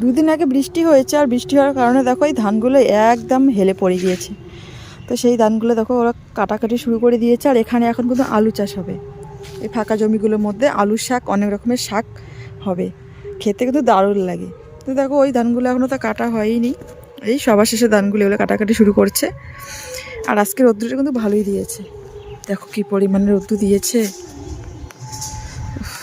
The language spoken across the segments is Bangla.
দুদিন আগে বৃষ্টি হয়েছে আর বৃষ্টি হওয়ার কারণে দেখো এই ধানগুলো একদম হেলে পড়ে গিয়েছে। তো সেই ধানগুলো দেখো ওরা কাটাকাটি শুরু করে দিয়েছে আর এখানে এখন কিন্তু আলু চাষ হবে। এই ফাঁকা জমিগুলোর মধ্যে আলু শাক, অনেক রকমের শাক হবে। খেতে কিন্তু দারুণ লাগে। তো দেখো ওই ধানগুলো এখনও তো কাটা হয়নি। এই সবার শেষে ধানগুলো এগুলো কাটাকাটি শুরু করছে। আর আজকে রোদ্দুরটা কিন্তু ভালোই দিয়েছে। দেখো কি পরিমাণে রোদ্দু দিয়েছে।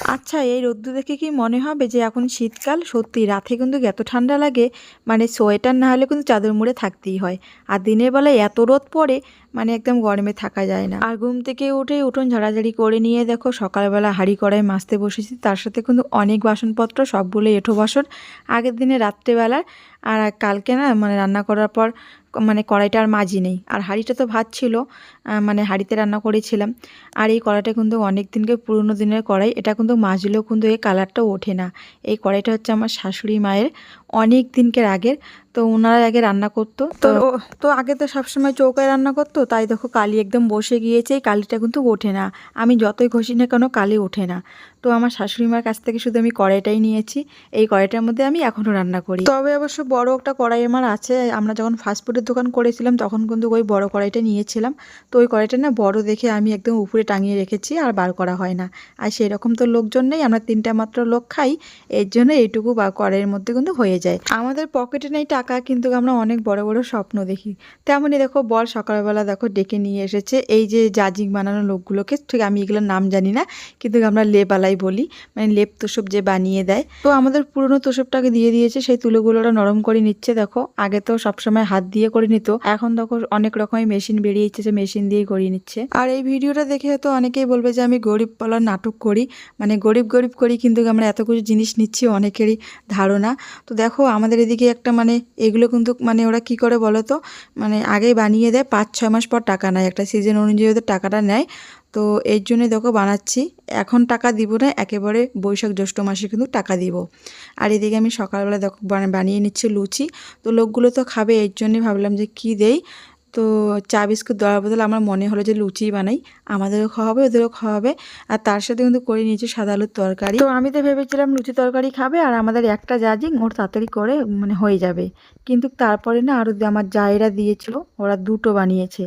আচ্ছা এই রোদ্দু দেখে কি মনে হবে যে এখন শীতকাল? সত্যি, রাতে কিন্তু এত ঠান্ডা লাগে। মানে সোয়েটার না হলে কিন্তু চাদর মুড়ে থাকতেই হয়। আর দিনের বেলায় এত রোদ পড়ে মানে একদম গরমে থাকা যায় না। আর ঘুম থেকে উঠে উঠোন ঝাড়াঝাড়ি করে নিয়ে দেখো, সকালবেলা হাঁড়ি কড়াই মাছতে বসেছি। তার সাথে কিন্তু অনেক বাসনপত্র সবগুলো এঁঠো বাসন। আগের দিনে রাত্রেবেলার আর কালকে না মানে রান্না করার পর মানে কড়াইটা আর মাজি নেই। আর হাঁড়িটা তো ভাত ছিল মানে হাঁড়িতে রান্না করেছিলাম। আর এই কড়াইটা কিন্তু অনেক দিনকে পুরনো দিনের কড়াই, এটা কিন্তু মাজলেও কিন্তু এই কালারটা ওঠে না। এই কড়াইটা হচ্ছে আমার শাশুড়ি মায়ের অনেক দিনকের আগের তো ওনারা আগে রান্না করতো। তো তো আগে তো সবসময় চৌকায় রান্না করতো তাই দেখো কালি একদম বসে গিয়েছে এই কালিটা কিন্তু ওঠে না। আমি যতই ঘষি না কেন কালি ওঠে না। তো আমার শাশুড়ি মার কাছ থেকে শুধু আমি কড়াইটাই নিয়েছি এই কড়াইটার মধ্যে আমি এখনও রান্না করি। তবে অবশ্য বড় একটা কড়াই আমার আছে আমরা যখন ফাস্টফুডের দোকান করেছিলাম তখন কিন্তু ওই বড় কড়াইটা নিয়েছিলাম। তো ওই কড়াইটা না বড় দেখে আমি একদম উপরে টাঙিয়ে রেখেছি আর বার করা হয় না। আর সেই রকম তো লোকজন নেই আমরা তিনটা মাত্র লোক খাই এর জন্য এইটুকু বা কড়াইয়ের মধ্যে কিন্তু হয়ে যায়। আমাদের পকেটে নেই টাকা কিন্তু আমরা অনেক বড় বড় স্বপ্ন দেখি। তেমনই দেখো বল সকালবেলা দেখো ডেকে নিয়ে এসেছে। এই যে জাজিং বানানো লোকগুলোকে, ঠিক আমি এগুলোর নাম জানি না, কিন্তু আমরা লেবালাই বলি। মানে লেপ তোষব যে বানিয়ে দেয়। তো আমাদের পুরনো তোষবটাকে দিয়ে দিয়েছে, সেই তুলোগুলোটা নরম করে নিচ্ছে, দেখো। আগে তো সবসময় হাত দিয়ে করে নিত, এখন দেখো অনেক রকমের মেশিন বেরিয়েছে যে মেশিন দিয়ে করিয়ে নিচ্ছে। আর এই ভিডিওটা দেখে তো অনেকেই বলবে যে, আমি গরিব বলার নাটক করি। মানে গরিব গরিব করি কিন্তু আমরা এত কিছু জিনিস নিচ্ছি, অনেকেরই ধারণা। তো দেখো, আমাদের এদিকে একটা মানে এগুলো কিন্তু মানে ওরা কি করে বলো তো মানে আগেই বানিয়ে দেয়, পাঁচ, ছয় মাস পর টাকা নেয়। একটা সিজন অনুযায়ী ওদের টাকাটা নেয়। তো এর জন্য দেখো বানাচ্ছি। এখন টাকা দিব না, একেবারে বৈশাখ জ্যৈষ্ঠ মাসে কিন্তু টাকা দিব। আর এদিকে আমি সকালবেলা দেখো বানিয়ে নিচ্ছি লুচি। তো লোকগুলো তো খাবে, এর জন্যই ভাবলাম যে কি দেই? তো চা বিস্কুট দেওয়ার বদলে আমার মনে হলো যে লুচি বানাই। আমাদেরও খাওয়াবে, ওদেরও খাওয়াবে। আর তার সাথে কিন্তু করে নিয়েছি সাদা আলুর তরকারি। তো আমি তো ভেবেছিলাম লুচি তরকারি খাবে আর আমাদের একটা জাজিং ওর তাড়াতাড়ি করে মানে হয়ে যাবে। কিন্তু তারপরে না আরও আমার জায়েরা দিয়েছিল, ওরা দুটো বানিয়েছে,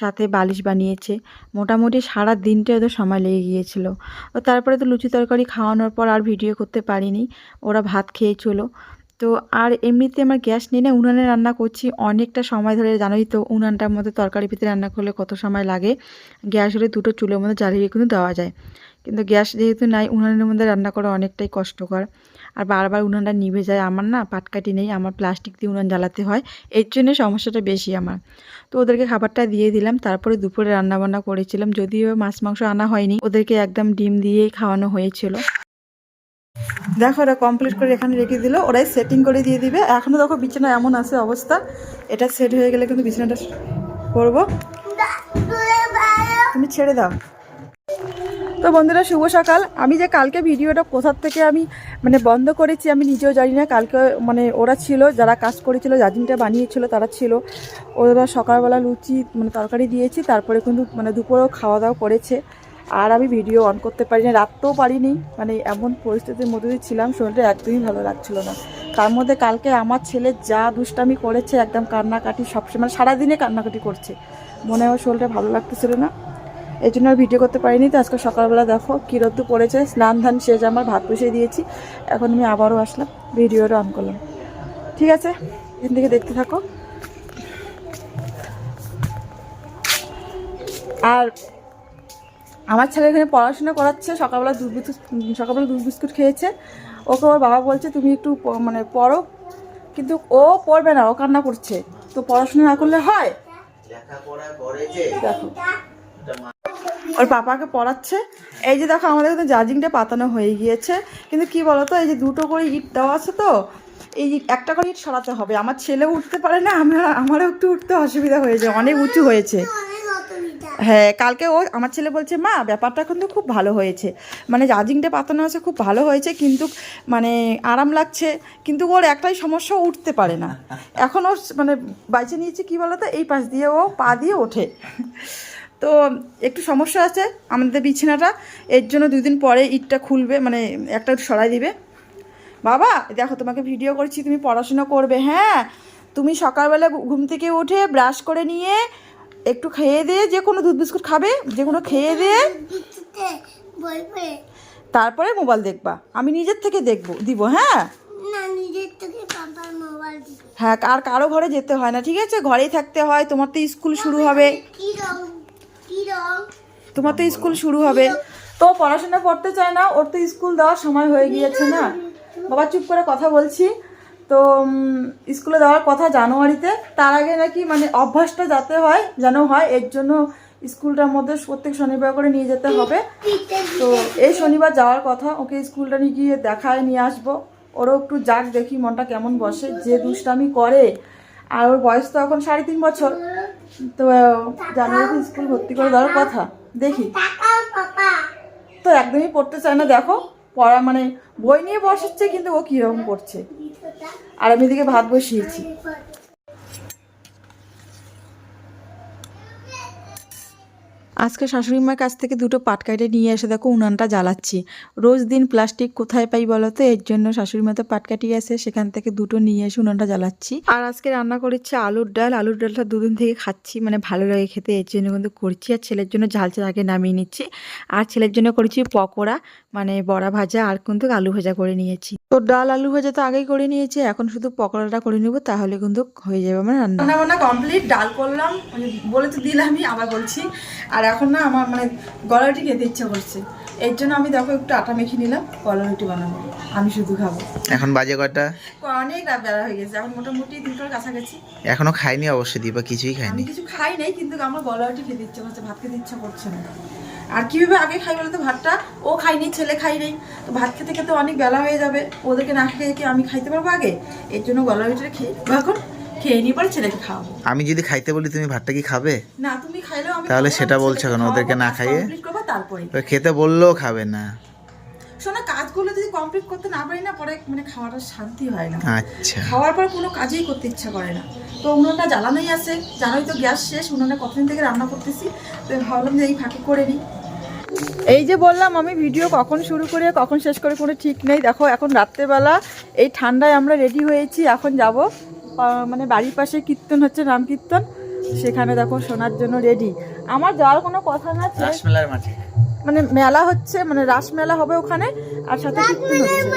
সাথে বালিশ বানিয়েছে। মোটামুটি সারা দিনটা ওদের সময় লেগে গিয়েছিল। তারপরে তো লুচি তরকারি খাওয়ানোর পর আর ভিডিও করতে পারিনি, ওরা ভাত খেয়েছিল। তো আর এমনিতে আমার গ্যাস নিয়ে না উনানে রান্না করছি অনেকটা সময় ধরে, জানোই তো উনানটার মধ্যে তরকারি পিতে রান্না করলে কত সময় লাগে। গ্যাস হলে দুটো চুলোর মধ্যে জ্বালিয়ে কিন্তু দেওয়া যায়। কিন্তু গ্যাস যেহেতু নাই, উনানের মধ্যে রান্না করা অনেকটাই কষ্টকর। আর বারবার উনানটা নিভে যায়, আমার না পাটকাঠি নেই, আমার প্লাস্টিক দিয়ে উনান জ্বালাতে হয়। এর জন্য সমস্যাটা বেশি আমার। তো ওদেরকে খাবারটা দিয়ে দিলাম, তারপরে দুপুরে রান্নাবান্না করেছিলাম, যদিও মাছ মাংস আনা হয়নি। ওদেরকে একদম ডিম দিয়েই খাওয়ানো হয়েছিল। দেখো, ওরা কমপ্লিট করে এখানে রেখে দিল। ওরাই সেটিং করে দিয়ে দিবে। এখনও দেখো, বিছানা এমন আছে অবস্থা। এটা সেট হয়ে গেলে কিন্তু বিছানাটা করব। তুমি ছেড়ে দাও। তো বন্ধুরা, শুভ সকাল। আমি যে কালকে ভিডিওটা কোথার থেকে আমি মানে বন্ধ করেছি, আমি নিজেও জানি না। কালকে মানে ওরা ছিল, যারা কাজ করেছিল, জাজিনটা বানিয়েছিল, তারা ছিল। ওরা সকালবেলা লুচি মানে তরকারি দিয়েছি। তারপরে কিন্তু মানে দুপুরেও খাওয়া দাওয়া করেছে। আর আমি ভিডিও অন করতে পারি না রাখতেও পারিনি। মানে এমন পরিস্থিতির মধ্যে দিয়ে ছিলাম, শরীরটা একদমই ভালো লাগছিল না। তার মধ্যে কালকে আমার ছেলে যা দুষ্টামি করেছে, একদম কান্নাকাটি সবসময় মানে সারাদিনে কান্নাকাটি করছে। মনে হয় শরীরটা ভালো লাগতেছিল না। এই জন্য আর ভিডিও করতে পারিনি। তো আজকে সকালবেলা দেখো, কী রোদ্দু পড়েছে, স্নান ধান শেষ আমার ভাত বসিয়ে দিয়েছি। এখন আমি আবারও আসলাম ভিডিওটা অন করলাম। ঠিক আছে? এখান থেকে দেখতে থাকো। আর আমার ছেলে এখানে পড়াশোনা করাচ্ছে সকালবেলা দুধ বিস্কুট সকালবেলা দুধ বিস্কুট খেয়েছে। ওকে ওর বাবা বলছে তুমি একটু মানে পড়ো। কিন্তু ও পড়বে না ও কান্না করছে। তো পড়াশোনা না করলে হয়? দেখো। ওর পাপাকে পড়াচ্ছে। এই যে দেখো আমাদের কিন্তু জাজিংটা পাতানো হয়ে গিয়েছে। কিন্তু কি বলতো এই যে দুটো করে ইট দেওয়া আছে তো এই একটা করে ইট সরাতে হবে। আমার ছেলে উঠতে পারে না আমার আমারও একটু উঠতে অসুবিধা হয়ে যায় অনেক উঁচু হয়েছে। হ্যাঁ কালকে ও আমার ছেলে বলছে মা ব্যাপারটা কিন্তু খুব ভালো হয়েছে। মানে চার্জিংটা পাতানো আছে খুব ভালো হয়েছে কিন্তু মানে আরাম লাগছে কিন্তু ওর একটাই সমস্যা উঠতে পারে না। এখন ও মানে বাইচে নিয়েছে কি বলতো এই পাশ দিয়ে ও পা দিয়ে ওঠে। তো একটু সমস্যা আছে আমাদের বিছানাটা এর জন্য দুই দিন পরে ইটটা খুলবে মানে একটা সরাই দিবে। বাবা দেখো তোমাকে ভিডিও করছি তুমি পড়াশোনা করবে হ্যাঁ? তুমি সকালবেলা ঘুম থেকে উঠে ব্রাশ করে নিয়ে একটু খেয়ে দিয়ে যে কোনো দুধ বিস্কুট খাবে যে কোনো খেয়ে দিয়ে তারপরে মোবাইল দেখবা। আমি নিজের থেকে দেখব দিব হ্যাঁ? হ্যাঁ আর কারও ঘরে যেতে হয় না ঠিক আছে? ঘরেই থাকতে হয় তোমার তো স্কুল শুরু হবে। তোমার তো স্কুল শুরু হবে। তো পড়াশোনা পড়তে চায় না ওর তো স্কুল দেওয়ার সময় হয়ে গিয়েছে না? বাবা চুপ করে কথা বলছি। তো স্কুলে দেওয়ার কথা জানুয়ারিতে, তার আগে নাকি মানে অভ্যাসটা যাতে হয়, যেন হয়, এর জন্য স্কুলটার মধ্যে প্রত্যেক শনিবার করে নিয়ে যেতে হবে। তো, এই শনিবার যাওয়ার কথা, ওকে স্কুলটা নিয়ে গিয়ে দেখায় নিয়ে আসব। ওরও একটু যাক, দেখি মনটা কেমন বসে। যে দুষ্টামি করে, আর ওর বয়স তো এখন সাড়ে তিন বছর। তো, জানুয়ারিতে স্কুল ভর্তি করে দেওয়ার কথা। দেখি। তো একদমই পড়তে চায় না, দেখো। পড়া মানে বই নিয়ে বসাচ্ছে কিন্তু ও কীরকম করছে? আর আমি এদিকে ভাত বসিয়েছি। আজকে শাশুড়ি মার কাছ থেকে দুটো পাট কাটে নিয়ে এসে দেখো উনানটা জ্বালাচ্ছি। রোজ দিন প্লাস্টিক কোথায় পাই বলো তো? এর জন্য শাশুড়ি মা তো পাট কাটি আছে সেখান থেকে দুটো নিয়ে এসে উনানটা জ্বালাচ্ছি। আর আজকে রান্না করেছি আলুর ডাল। আলুর ডালটা দুদিন থেকে খাচ্ছি মানে ভালো লাগে খেতে, এর জন্য কিন্তু করছি। আর ছেলের জন্য ঝাল চাল আগে নামিয়ে নিচ্ছি। আর ছেলের জন্য করেছি পকোড়া মানে বড়া ভাজা আর কিন্তু আলু ভাজা করে নিয়েছি। তো ডাল, আলু ভাজা তো আগেই করে নিয়েছি, এখন শুধু পকোড়াটা করে নেব, তাহলে কিন্তু হয়ে যাবে আমার রান্না। রান্না কমপ্লিট, ডাল করলাম। বলে তো দিলামই, আবার বলছি। আর এখন না আমার মানে গলা রুটি খেতে ইচ্ছা করছে। এর জন্য আমি দেখো একটু আটা মেখে নিলাম গলা রুটি বানাবো। আমি শুধু খাব। এখন বাজে কটা অনেক রাত বেলা হয়ে গেছে এখন মোটামুটি দুটোর কাছাকাছি। এখনও খাইনি অবশ্যই দীপা কিছুই খাইনি। আমি খাইনি কিছু খাই নাই কিন্তু আমার গলা রুটি খেতে ইচ্ছা করছে ভাত খেতে ইচ্ছা করছে না। আর কীভাবে আগে খাই বলে তো ভাতটা ও খাইনি ছেলে খাই নাই। তো ভাত খেতে খেতে অনেক বেলা হয়ে যাবে ওদেরকে না খেয়ে কি আমি খাইতে পারব আগে? এর জন্য গলা রুটিটা খেয়ে এখন খেয়ে নিয়ে পরে ছেলেকে খাওয়াবো। আমি যদি খাইতে বলি তুমি ভাতটা কি খাবে? না তুমি খাইলেও আমি তাহলে সেটা বলছো কেন? ওদেরকে না খাইয়ে? তারপরে খেতে বললেও খাবে না। শোনা কাজগুলো যদি কমপ্লিট করতে না পারি না পরে মানে খাওয়াটা শান্তি হয় না। আচ্ছা। খাওয়ার পর কোনো কাজই করতে ইচ্ছা করে না। তো উনুনটা জ্বালানোই আছে। জানোই তো গ্যাস শেষ উনুনে কতদিন থেকে রান্না করতেছি। তো ভাবলাম যে এই ফাঁকে করে নিই। এই যে বললাম আমি ভিডিও কখন শুরু করে কখন শেষ করে কোনো ঠিক নেই। দেখো এখন রাত্রেবেলা। এই ঠান্ডায় আমরা রেডি হয়েছি এখন যাব। মানে বাড়ির পাশে কীর্তন হচ্ছে নাম কীর্তন সেখানে দেখো শোনার জন্য রেডি আমার যাওয়ার কোনো কথা না রাসমেলার মাঠে। মানে মেলা হচ্ছে মানে রাস মেলা হবে ওখানে আর সাথে কীর্তন হচ্ছে।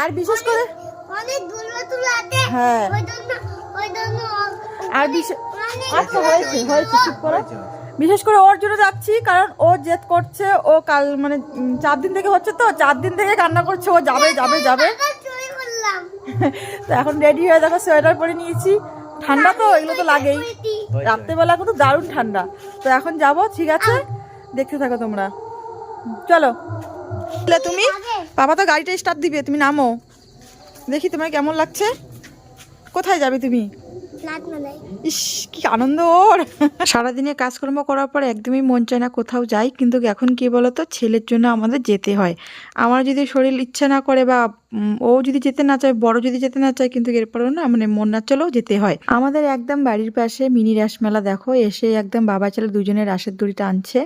আর বিশেষ করে হ্যাঁ। আর বিশেষ অনেক আচ্ছা হয়েছে হয়েছে চুপ করো। বিশেষ করে ওর জন্য যাচ্ছি কারণ ও জেদ করছে ও কাল মানে চার দিন থেকে হচ্ছে তো চার দিন থেকে কান্না করছে ও যাবে যাবে যাবে। তো এখন রেডি হয়ে দেখো সোয়েটার পরে নিয়েছি। ঠান্ডা তো এগুলো তো লাগেই। রাত্রেবেলা কিন্তু দারুণ ঠান্ডা। তো এখন যাব ঠিক আছে? দেখতে থাকো তোমরা। চলো। তাহলে তুমি? বাবা তো গাড়িটা স্টার্ট দিবে তুমি নামো। দেখি তোমার কেমন লাগছে। কোথায় যাবে তুমি? ইস, কি আনন্দ ওর। সারাদিনে কাজকর্ম করার পর একদমই মন চায় না কোথাও যাই, কিন্তু এখন কি বলতো, ছেলের জন্য আমাদের যেতে হয়। আমার যদি শরীর ইচ্ছা না করে বা ও যদি যেতে না চায়, বড় যদি যেতে না চায়, কিন্তু এরপরেও না মানে মন না চলেও যেতে হয়। আমাদের একদম বাড়ির পাশে মিনি রাসমেলা দেখো, এসে একদম বাবা ছেলে দুজনে রাসের দড়ি টানছে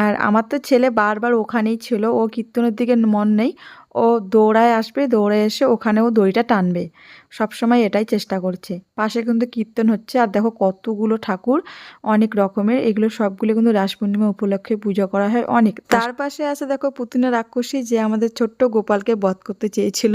আর আমার তো ছেলে বারবার ওখানেই ছিল, ও কীর্তনের দিকে মন নেই। ও দৌড়ায় আসবে দৌড়ে এসে ওখানেও দড়িটা টানবে। সবসময় এটাই চেষ্টা করছে। পাশে কিন্তু কীর্তন হচ্ছে। আর দেখো কতগুলো ঠাকুর অনেক রকমের। এগুলো সবগুলো কিন্তু রাস পূর্ণিমা উপলক্ষে পুজো করা হয় অনেক। তার পাশে আছে দেখো পুতুনা রাক্ষসী যে আমাদের ছোট্ট গোপালকে বধ করতে চেয়েছিল।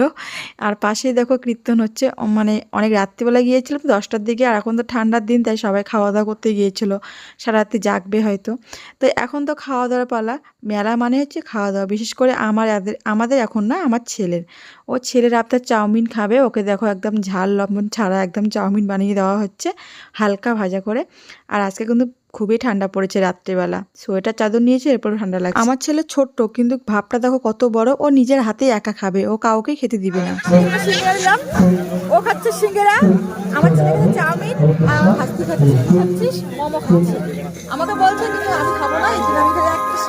আর পাশেই দেখো কীর্তন হচ্ছে। মানে অনেক রাত্রিবেলা গিয়েছিল দশটার দিকে। আর এখন তো ঠান্ডার দিন তাই সবাই খাওয়া দাওয়া করতে গিয়েছিল। সারা রাত্রি জাগবে হয়তো। তো এখন তো খাওয়া দাওয়ার পালা। মেলা মানে হচ্ছে খাওয়া দাওয়া বিশেষ করে আমার আমাদের এখন না, আমার ছেলের। ও ছেলের আপনার চাউমিন খাবে, ওকে দেখো একদম ঝাল লবণ ছাড়া একদম চাউমিন বানিয়ে দেওয়া হচ্ছে, হালকা ভাজা করে। আর আজকে কিন্তু খুবই ঠান্ডা পড়েছে রাত্রেবেলা। সোয়েটার চাদর নিয়েছে, এরপরে ঠান্ডা লাগছে। আমার ছেলে ছোট্ট, কিন্তু ভাবটা দেখো কত বড়, ও নিজের হাতেই একা খাবে, ও কাউকে খেতে দিবে না। ও খাচ্ছে সিঙ্গেরা, আমার ছেলে চাউমিন, আর খাচ্ছিস? মোমো আমাকে বলছে কিন্তু আমি খাব না, এই জন্য আমি